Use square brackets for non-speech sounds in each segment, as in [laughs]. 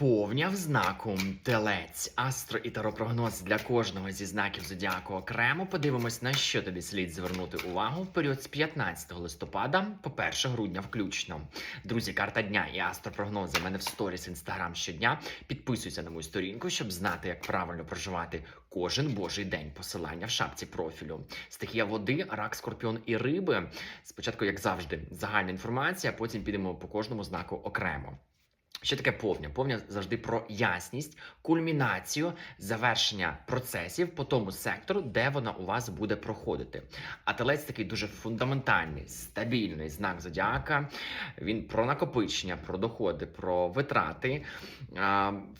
Повня в знаку телець, астро і таропрогноз для кожного зі знаків зодіаку окремо. Подивимось, на що тобі слід звернути увагу в період з 15 листопада по 1 грудня включно. Друзі, карта дня і астропрогнози в мене в сторіс інстаграм щодня. Підписуйся на мою сторінку, щоб знати, як правильно проживати кожен божий день. Посилання в шапці профілю. Стихія води, рак, скорпіон і риби. Спочатку, як завжди, загальна інформація, потім підемо по кожному знаку окремо. Що таке повня? Повня завжди про ясність, кульмінацію, завершення процесів по тому сектору, де вона у вас буде проходити. А телець такий дуже фундаментальний, стабільний знак зодіака. Він про накопичення, про доходи, про витрати,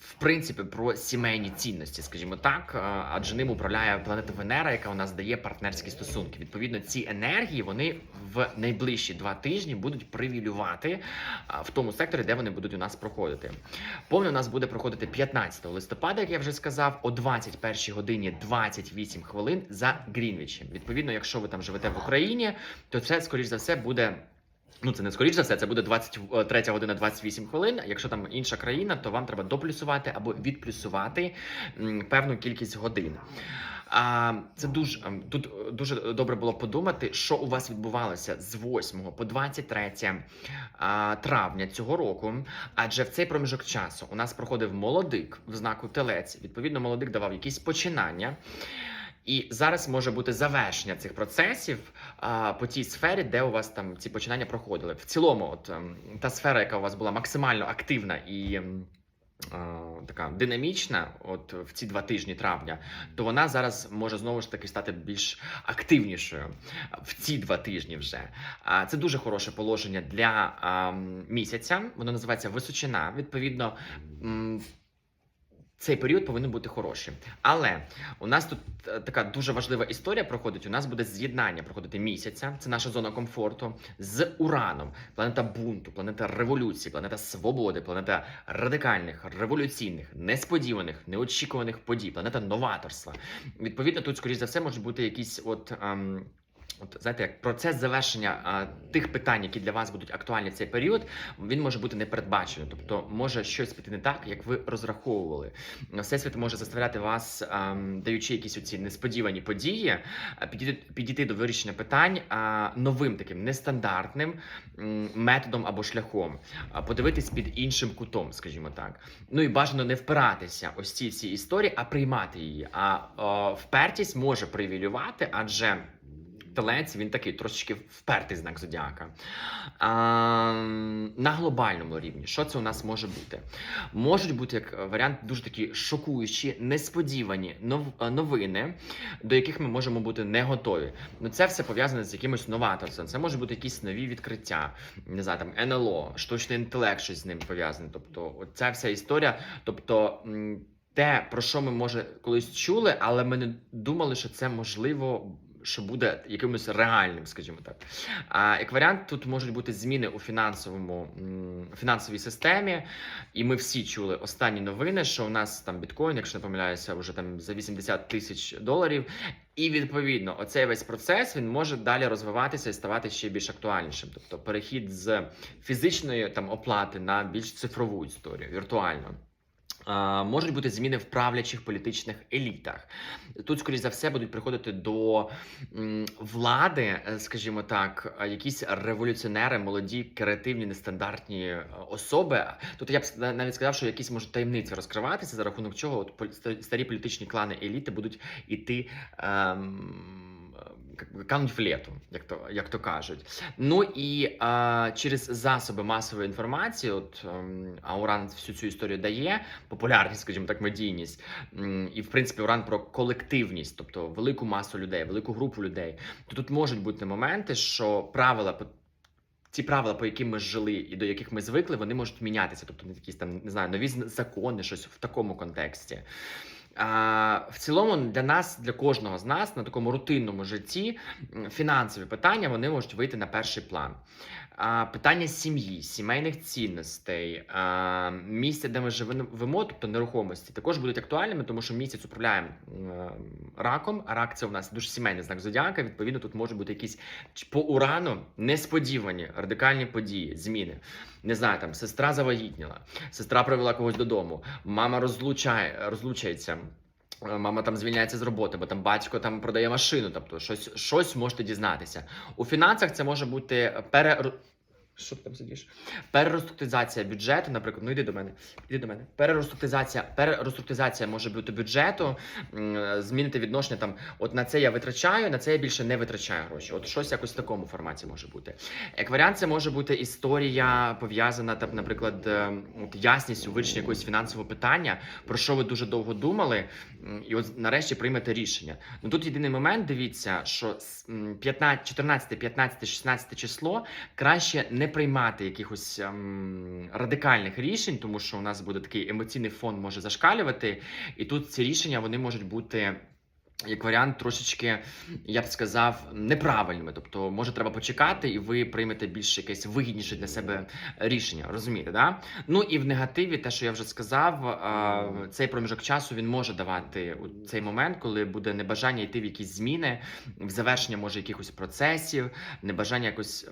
в принципі, про сімейні цінності, скажімо так. Адже ним управляє планета Венера, яка у нас дає партнерські стосунки. Відповідно, ці енергії вони в найближчі два тижні будуть привілювати в тому секторі, де вони будуть у нас проходити. Повне у нас буде проходити 15 листопада, як я вже сказав, о 21 годині 28 хвилин за Грінвічем. Відповідно, якщо ви там живете в Україні, то це скоріш за все буде. Ну, це не скоріш за все, це буде 23 година 28 хвилин. Якщо там інша країна, то вам треба доплюсувати або відплюсувати певну кількість годин. А це дуже ем, тут е, дуже добре було подумати, що у вас відбувалося з 8 по 23 а, травня цього року. Адже в цей проміжок часу у нас проходив молодик в знаку телець. Відповідно, молодик давав якісь починання. І зараз може бути завершення цих процесів а, по тій сфері, де у вас там ці починання проходили. В цілому, от ем, та сфера, яка у вас була максимально активна і. А, Така динамічна, от в ці два тижні травня, то вона зараз може знову ж таки стати більш активнішою в ці два тижні вже. А це дуже хороше положення для місяця. Воно називається височина. Відповідно, цей період повинен бути хороший. Але у нас тут е, така дуже важлива історія проходить. У нас буде з'єднання проходити місяця. Це наша зона комфорту з Ураном, планета бунту, планета революції, планета свободи, планета радикальних, революційних, несподіваних, неочікуваних подій, планета новаторства. Відповідно, тут, скоріш за все, можуть бути якісь от. ем, От знаєте, як процес завершення а, тих питань, які для вас будуть актуальні в цей період, він може бути непередбачений. Тобто може щось піти не так, як ви розраховували. Всесвіт може заставляти вас, ам, даючи якісь оці несподівані події, підійти, підійти до вирішення питань а, новим таким нестандартним методом або шляхом, а, подивитись під іншим кутом, скажімо так. Ну і бажано не впиратися ось ці всі історії, а приймати її. А о, впертість може привілювати, адже. Телець він такий трошечки впертий знак зодіака. А, на глобальному рівні, що це у нас може бути? Можуть бути як варіант дуже такі шокуючі, несподівані нов- новини, до яких ми можемо бути не готові. Ну це все пов'язане з якимось новаторством. Це може бути якісь нові відкриття, не знаю, там НЛО, штучний інтелект, щось з ним пов'язане. Тобто, от ця вся історія. Тобто. те, про що ми може колись чули, але ми не думали, що це можливо що буде якимось реальним, скажімо так. А як варіант, тут можуть бути зміни у фінансовому фінансовій системі, і ми всі чули останні новини, що у нас там біткоін, якщо не помиляюся, вже там за 80 тисяч доларів. І відповідно, оцей весь процес він може далі розвиватися і ставати ще більш актуальнішим. Тобто перехід з фізичної там оплати на більш цифрову історію, віртуальну. Можуть бути зміни в правлячих політичних елітах. Тут, скоріш за все, будуть приходити до влади, е, скажімо так, е, якісь революціонери, молоді, креативні, нестандартні е, особи. Тут я б навіть сказав, що якісь можуть таємниці розкриватися, за рахунок чого от старі політичні клани еліти будуть іти. Ем, як кануть в лету, як то, як то кажуть. Ну і а, через засоби масової інформації, от ем, а Уран всю цю історію дає, популярність, скажімо так, медійність. І в принципі Уран про колективність, тобто велику масу людей, велику групу людей. То тут можуть бути моменти, що правила ці правила, по яким ми жили і до яких ми звикли, вони можуть мінятися. Тобто не якісь там не знаю, нові закони, щось в такому контексті. В цілому для нас, для кожного з нас на такому рутинному житті фінансові питання вони можуть вийти на перший план. Питання сім'ї, сімейних цінностей, місця, де ми живемо, тобто нерухомості, також будуть актуальними, тому що місяць управляє раком. А рак це у нас дуже сімейний знак зодіака. Відповідно, тут можуть бути якісь по урану несподівані радикальні події, зміни. Не знаю, там сестра завагітніла, сестра привела когось додому, мама розлучає, розлучається. е, Мама там звільняється з роботи, бо там батько там продає машину, тобто щось, щось можете дізнатися. У фінансах це може бути пере... Що ти там сидиш? Перероструктизація бюджету, наприклад, ну йди до мене. Іди до мене. Перероструктизація, перероструктизація може бути бюджету, змінити відношення там. От на це я витрачаю, на це я більше не витрачаю гроші. От щось якось в такому форматі може бути. Як варіант, це може бути історія пов'язана, там, наприклад, е, от ясність у вирішенні якогось фінансового питання, про що ви дуже довго думали, і от нарешті приймете рішення. Ну тут єдиний момент, дивіться, що 15, 14, 15, 16 число краще не приймати якихось ем, радикальних рішень, тому що у нас буде такий емоційний фон може зашкалювати, і тут ці рішення вони можуть бути. Як варіант, трошечки, я б сказав, неправильними. Тобто, може, треба почекати, і ви приймете більш якесь вигідніше для себе рішення. Розумієте, да? Ну і в негативі, те, що я вже сказав, цей проміжок часу він може давати у цей момент, коли буде небажання йти в якісь зміни, в завершення може якихось процесів, небажання якось,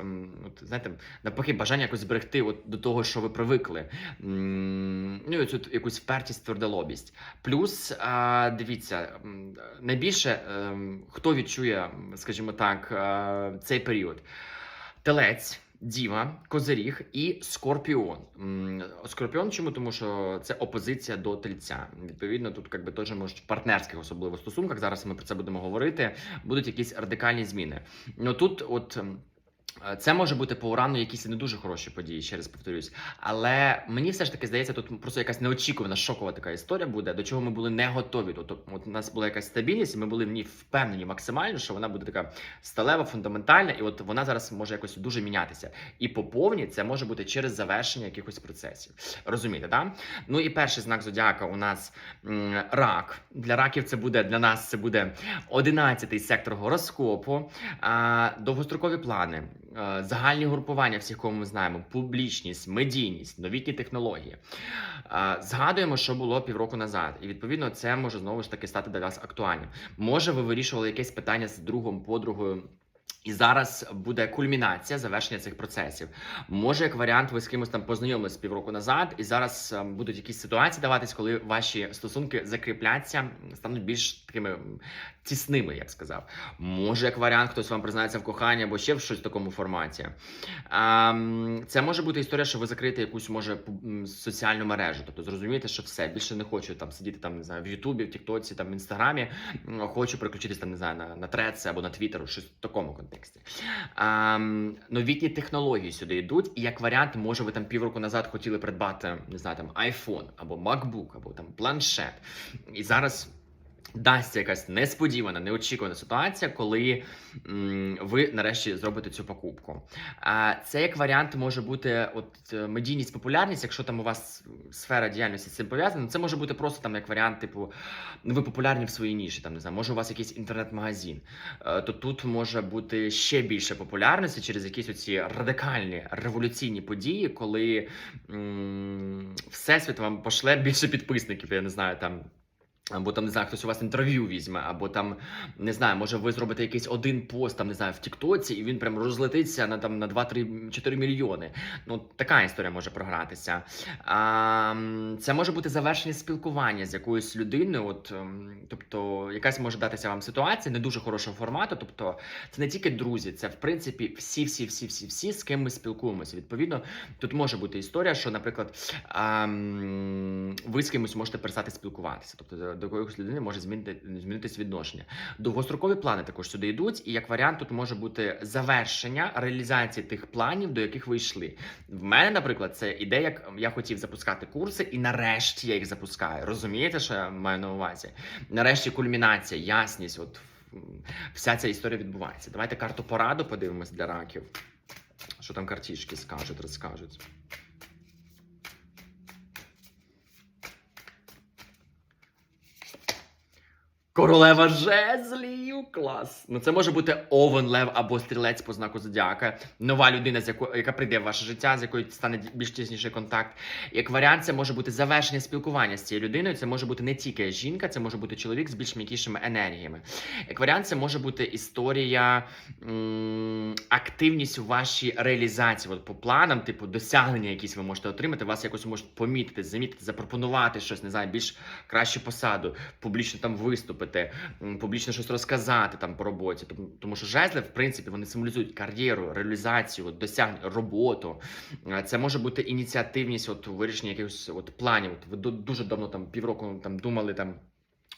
от, знаєте, навпаки, бажання якось зберегти от до того, що ви привикли. Ну і оцю якусь впертість, твердолобість. Плюс, дивіться, м, найбільше ем, хто відчує, скажімо так, е, цей період? Телець. Діва, Козиріг і Скорпіон. Скорпіон чому? Тому що це опозиція до тельця. Відповідно, тут якби теж можуть в партнерських особливо стосунках. Зараз ми про це будемо говорити. Будуть якісь радикальні зміни. Ну тут, от. Е, Це може бути по урану якісь не дуже хороші події, ще раз повторюсь. Але мені все ж таки здається, тут просто якась неочікувана шокова така історія буде, до чого ми були не готові. Тобто, от у нас була якась стабільність, і ми були в ній впевнені максимально, що вона буде така сталева, фундаментальна, і от вона зараз може якось дуже мінятися. І по повній це може бути через завершення якихось процесів. Розумієте, так? Ну і перший знак зодіака у нас м, рак. Для раків це буде для нас це буде 11-й сектор гороскопу, а, довгострокові плани, загальні групування всіх, кого ми знаємо, публічність, медійність, новітні технології. Згадуємо, що було півроку назад, і відповідно це може знову ж таки стати для вас актуальним. Може, ви вирішували якесь питання з другом, подругою. І зараз буде кульмінація завершення цих процесів. Може, як варіант, ви з кимось там познайомились півроку назад, і зараз ем, будуть якісь ситуації даватись, коли ваші стосунки закріпляться, стануть більш такими тісними, як сказав. Може, як варіант, хтось вам признається в коханні або ще в щось в такому форматі. Ем, Це може бути історія, що ви закриєте якусь може соціальну мережу. Тобто зрозумієте, що все більше не хочу там сидіти там, не знаю, в Ютубі, в Тіктоці, там в Інстаграмі. Хочу переключитись там, не знаю, на, на Трец або на Твіттер, щось в такому контексті. Ем, новітні технології сюди йдуть, і як варіант, може, ви там півроку назад хотіли придбати, не знаю, там iPhone або MacBook, або там планшет. І зараз. Дасться якась несподівана, неочікувана ситуація, коли м, ви нарешті зробите цю покупку. А це як варіант може бути от е, медійність, популярність, якщо там у вас сфера діяльності з цим пов'язана. Це може бути просто там як варіант, типу, ну ви популярні в своїй ніші. Там не знаю, може у вас якийсь інтернет-магазин. Е, То тут може бути ще більше популярності через якісь оці радикальні революційні події, коли м, всесвіт вам пошле більше підписників. Я не знаю там. Або там не знаю, хтось у вас інтерв'ю візьме, або там не знаю, може ви зробите якийсь один пост, там не знаю, в Тіктоці, і він прям розлетиться на там на 2-3-4 мільйони. Ну така історія може програтися. А, це може бути завершення спілкування з якоюсь людиною. От ем, тобто, якась може датися вам ситуація не дуже хорошого формату. Тобто, це не тільки друзі, це в принципі всі, всі, всі, всі, всі, з ким ми спілкуємося. Відповідно, тут може бути історія, що, наприклад, а, ви з кимось можете перестати спілкуватися. Тобто до якоїсь людини може змінити змінитись відношення. Довгострокові плани також сюди йдуть, і як варіант, тут може бути завершення реалізації тих планів, до яких ви йшли. В мене, наприклад, це ідея, як я хотів запускати курси, і нарешті я їх запускаю. Розумієте, що я маю на увазі? Нарешті кульмінація, ясність. От вся ця історія відбувається. Давайте карту пораду подивимось для раків. Що там картішки скажуть, розкажуть. Королева жезлів, клас. Ну це може бути овен, лев або стрілець по знаку зодіака. Нова людина, з яко, яка прийде в ваше життя, з якою стане більш тісніший контакт. Як варіант, це може бути завершення спілкування з цією людиною. Це може бути не тільки жінка, це може бути чоловік з більш м'якішими енергіями. Як варіант, це може бути історія, активність у вашій реалізації. От по планам, типу, досягнення якісь ви можете отримати, вас якось можуть помітити, замітити, запропонувати щось, не знаю, більш кращу посаду, публічно там виступити, публічно щось розказати там по роботі. Тому, що жезли, в принципі, вони символізують кар'єру, реалізацію, досягнення, роботу. Це може бути ініціативність, от вирішення якихось от планів. От ви ду- дуже давно там півроку там думали там.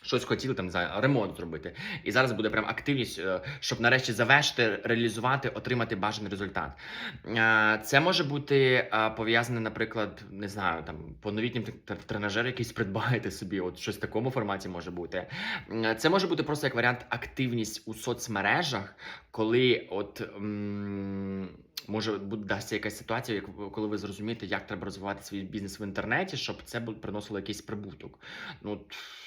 Щось хотіли там не ремонт зробити, і зараз буде прям активність, е, щоб нарешті завершити, реалізувати, отримати бажаний результат. Е, Це може бути е, пов'язане, наприклад, не знаю, там по новітнім тренажер якийсь [laughs] придбаєте собі, от щось в такому форматі може бути. Це може бути просто як варіант активність у соцмережах, коли от. м, Може дасться якась ситуація, коли ви зрозумієте, як треба розвивати свій бізнес в інтернеті, щоб це приносило якийсь прибуток. Ну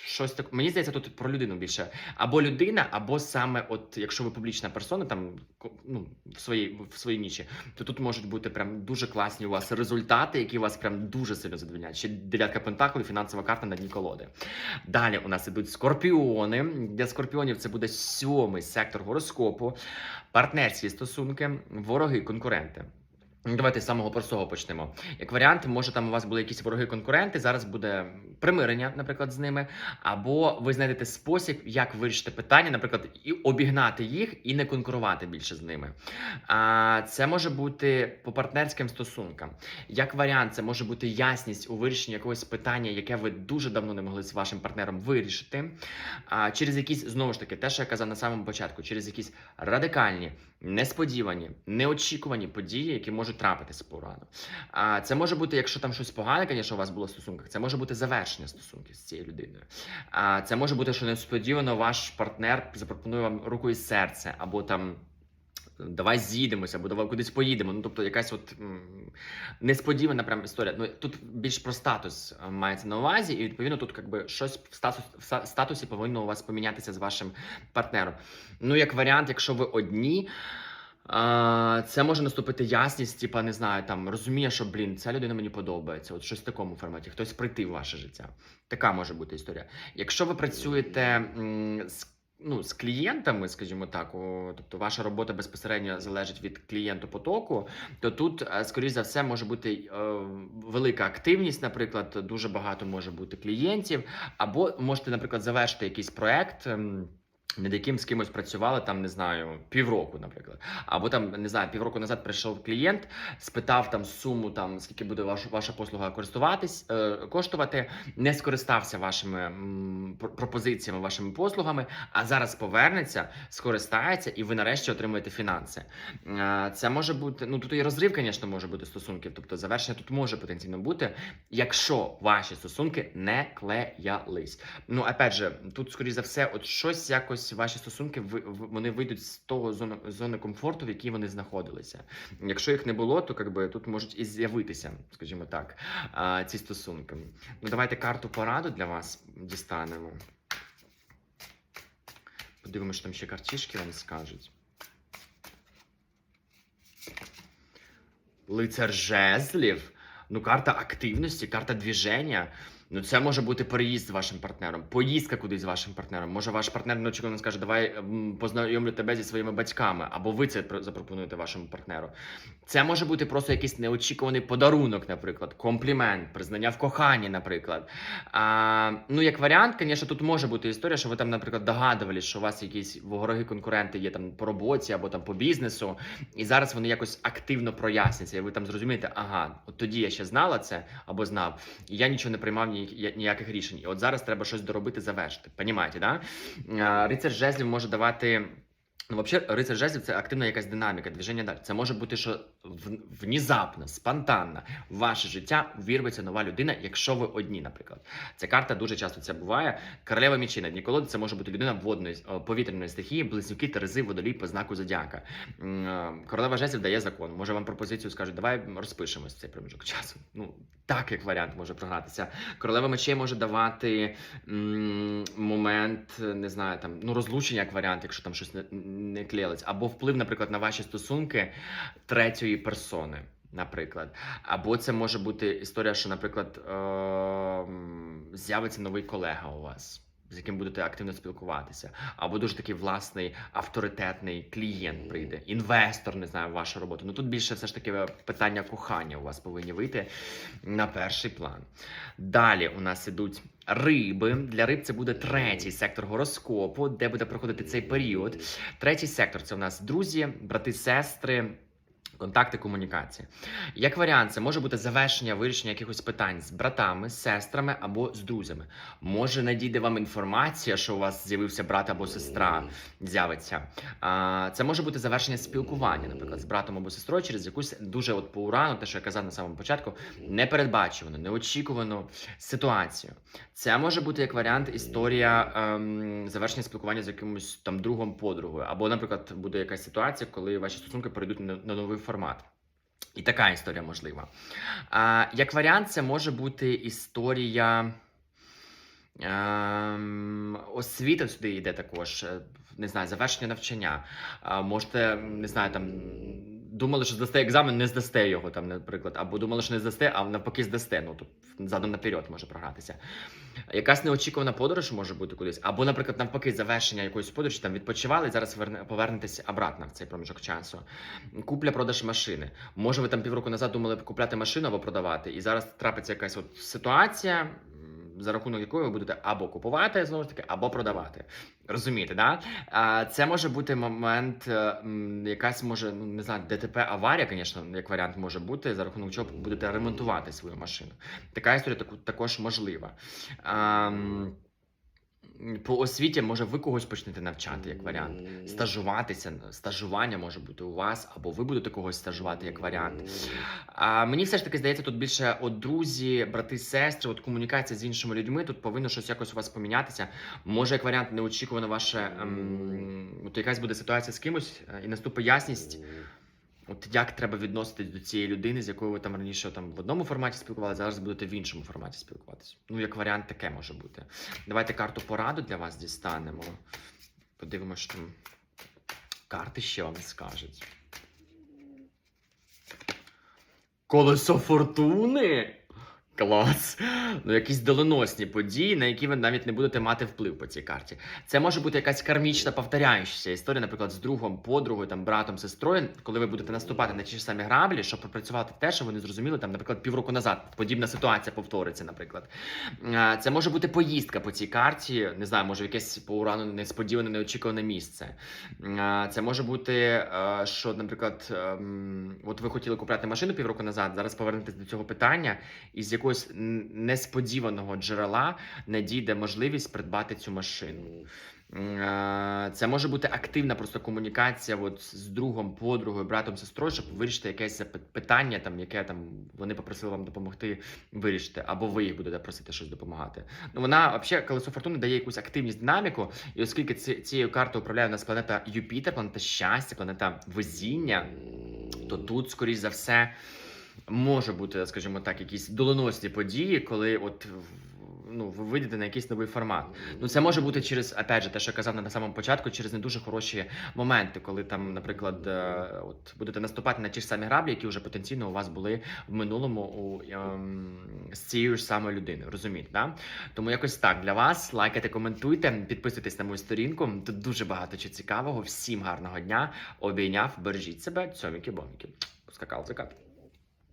щось так. Мені здається, тут про людину більше. Або людина, або саме, от якщо ви публічна персона, там ну, в своїй в своїй ніші, то тут можуть бути прям дуже класні у вас результати, які вас прям дуже сильно задовольняють. Ще дев'ятка пентаклів, фінансова карта на дні колоди. Далі у нас ідуть скорпіони. Для скорпіонів це буде сьомий сектор гороскопу, партнерські стосунки, вороги, конкуренти. Давайте з самого простого почнемо. Як варіант, може там у вас були якісь вороги конкуренти. Зараз буде примирення, наприклад, з ними, або ви знайдете спосіб, як вирішити питання, наприклад, і обігнати їх і не конкурувати більше з ними. А це може бути по партнерським стосункам. Як варіант, це може бути ясність у вирішенні якогось питання, яке ви дуже давно не могли з вашим партнером вирішити. А, через якісь знову ж таки, те, що я казав на самому початку, через якісь радикальні, несподівані, неочікувані події, які можуть трапитися порано. А це може бути, якщо там щось погане, звісно, у вас було в стосунках, це може бути завершення стосунків з цією людиною. А це може бути, що несподівано ваш партнер запропонує вам руку і серце, або там. Давай з'їдемося, або давай кудись поїдемо. Ну тобто, якась от несподівана прям історія. Ну тут більш про статус е, мається на увазі, і відповідно тут якби щось в статус в статусі повинно у вас помінятися з вашим партнером. Ну, як варіант, якщо ви одні. Це може наступити ясність, типа не знаю, там розуміє, що блін, ця людина мені подобається. От щось в такому форматі, хтось прийти в ваше життя. Така може бути історія. Якщо ви працюєте з ну, з клієнтами, скажімо так, о, тобто ваша робота безпосередньо залежить від клієнтопотоку, то тут, е, скоріш за все, може бути е, велика активність, наприклад, дуже багато може бути клієнтів, або можете, наприклад, завершити якийсь проект. Над яким з кимось працювали там, не знаю, півроку, наприклад. Або там, не знаю, півроку назад прийшов клієнт, спитав там суму, там скільки буде ваш, ваша послуга користуватись, е, коштувати, не скористався вашими м, пропозиціями, вашими послугами, а зараз повернеться, скористається, і ви нарешті отримуєте фінанси. Е, Це може бути, ну тут і розрив, звісно, може бути стосунків, тобто завершення тут може потенційно бути, якщо ваші стосунки не клеялись. Ну, опять же, тут, скоріш за все, от щось якось ваші стосунки вони вийдуть з того зони, зони комфорту, в якій вони знаходилися. Якщо їх не було, то якби тут можуть і з'явитися, скажімо так, ці стосунки. Ну, давайте карту пораду для вас дістанемо. Подивимося, що там ще картішки вам скажуть. Лицар жезлів. Ну, карта активності, карта движення. Ну, це може бути переїзд з вашим партнером, поїздка кудись з вашим партнером. Може, ваш партнер неочікувано скаже, давай м, познайомлю тебе зі своїми батьками, або ви це запропонуєте вашому партнеру. Це може бути просто якийсь неочікуваний подарунок, наприклад, комплімент, признання в коханні, наприклад. А, ну, як варіант, звісно, тут може бути історія, що ви там, наприклад, догадувались, що у вас якісь вороги конкуренти є там по роботі або там по бізнесу, і зараз вони якось активно проясняться, і ви там зрозумієте, ага, от тоді я ще знала це або знав, і я нічого не приймав ні- ніяких рішень. І от зараз треба щось доробити, завершити. Понімаєте, да? А, Рицар жезлів може давати. Ну, взагалі, рицар жезлів це активна якась динаміка, движення далі. Це може бути, що внезапно, спонтанно в ваше життя вірветься нова людина, якщо ви одні, наприклад. Ця карта дуже часто це буває. Королева мічі на дні колоди це може бути людина водної повітряної стихії, близнюки, терези, водолій по знаку зодіака. Е, Королева жезлів дає закон. Може вам пропозицію скажуть, давай розпишемось цей проміжок часу. Ну так як варіант може програтися. Королева мечей може давати момент, не знаю, там ну розлучення як варіант, якщо там щось не, не клеїлось, або вплив, наприклад, на ваші стосунки третьої персони. Наприклад, або це може бути історія, що, наприклад, е- з'явиться новий колега у вас, з яким будете активно спілкуватися, або дуже такий власний авторитетний клієнт прийде, інвестор, не знаю, вашу роботу. Ну тут більше все ж таки питання кохання у вас повинні вийти на перший план. Далі у нас ідуть риби. Для риб це буде третій сектор гороскопу, де буде проходити цей період. Третій сектор це у нас друзі, брати, сестри. Контакти комунікації. Як варіант, це може бути завершення вирішення якихось питань з братами, з сестрами або з друзями. Може надійде вам інформація, що у вас з'явився брат або сестра, з'явиться. А, Це може бути завершення спілкування, наприклад, з братом або сестрою через якусь дуже от по урану, те, що я казав на самому початку, непередбачувану, неочікувану ситуацію. Це може бути як варіант історія ем, завершення спілкування з якимось там другом подругою, або, наприклад, буде якась ситуація, коли ваші стосунки перейдуть на, на новий формат. І така історія можлива. А, як варіант, це може бути історія. Ем, освіта сюди йде також. е, Не знаю, завершення навчання. А, можете, не знаю, там думали, що здасте екзамен, не здасте його, там, наприклад, або думали, що не здасте, а навпаки здасте. Ну, тут задом наперед може програтися. Якась неочікувана подорож може бути кудись, або, наприклад, навпаки, завершення якоїсь подорожі, там відпочивали, зараз верне- повернетеся обратно в цей проміжок часу. Купля-продаж машини. Може, ви там півроку назад думали купляти машину або продавати, і зараз трапиться якась от ситуація, за рахунок якої ви будете або купувати знову ж таки, або продавати. Розумієте, да? А, це може бути момент, е, якась може, ну не знаю, ДТП аварія, звісно, як варіант може бути, за рахунок чого будете ремонтувати свою машину. Така історія таку- також можлива. А, по освіті, може, ви когось почнете навчати як варіант. Стажуватися, стажування може бути у вас, або ви будете когось стажувати як варіант. А мені все ж таки здається, тут більше от друзі, брати, сестри, от комунікація з іншими людьми. Тут повинно щось якось у вас помінятися. Може, як варіант, неочікувано ваше ем, от якась буде ситуація з кимось, е, і наступить ясність. От як треба відноситись до цієї людини, з якою ви там раніше там в одному форматі спілкувалися, зараз будете в іншому форматі спілкуватися. Ну, як варіант, таке може бути. Давайте карту пораду для вас дістанемо. Подивимося, що там карти ще вам скажуть. Колесо фортуни? Клас! Ну, якісь доленосні події, на які ви навіть не будете мати вплив по цій карті. Це може бути якась кармічна повторяючася історія, наприклад, з другом, подругою, там, братом, сестрою, коли ви будете наступати на ті ж самі граблі, щоб пропрацювати те, що вони зрозуміли, там, наприклад, півроку назад подібна ситуація повториться, наприклад. Це може бути поїздка по цій карті, не знаю, може, якесь по урану несподіване, неочікуване місце. Це може бути, що, наприклад, ем, от ви хотіли купляти машину півроку назад, зараз повернетесь до цього питання, і з якогось несподіваного джерела надійде можливість придбати цю машину. Це може бути активна просто комунікація от, з другом, подругою, братом, сестрою, щоб вирішити якесь питання, там, яке там вони попросили вам допомогти вирішити, або ви їх будете просити щось допомагати. Ну вона взагалі колесо фортуни дає якусь активність, динаміку, і оскільки ці, цією картою управляє у нас планета Юпітер, планета щастя, планета везіння, то тут, скоріш за все, може бути, скажімо так, якісь доленосні події, коли от. Ну, ви вийдете на якийсь новий формат. Ну, це може бути через, опять же, те, що я казав на самому початку, через не дуже хороші моменти, коли там, наприклад, е, от будете наступати на ті ж самі граблі, які вже потенційно у вас були в минулому у, ем, з цією ж самою людиною. Розумієте, да? Тому якось так для вас. Лайкайте, коментуйте, підписуйтесь на мою сторінку. Тут дуже багато чого цікавого. Всім гарного дня. Обійняв, бережіть себе, цьоміки-боміки. Скакал закат.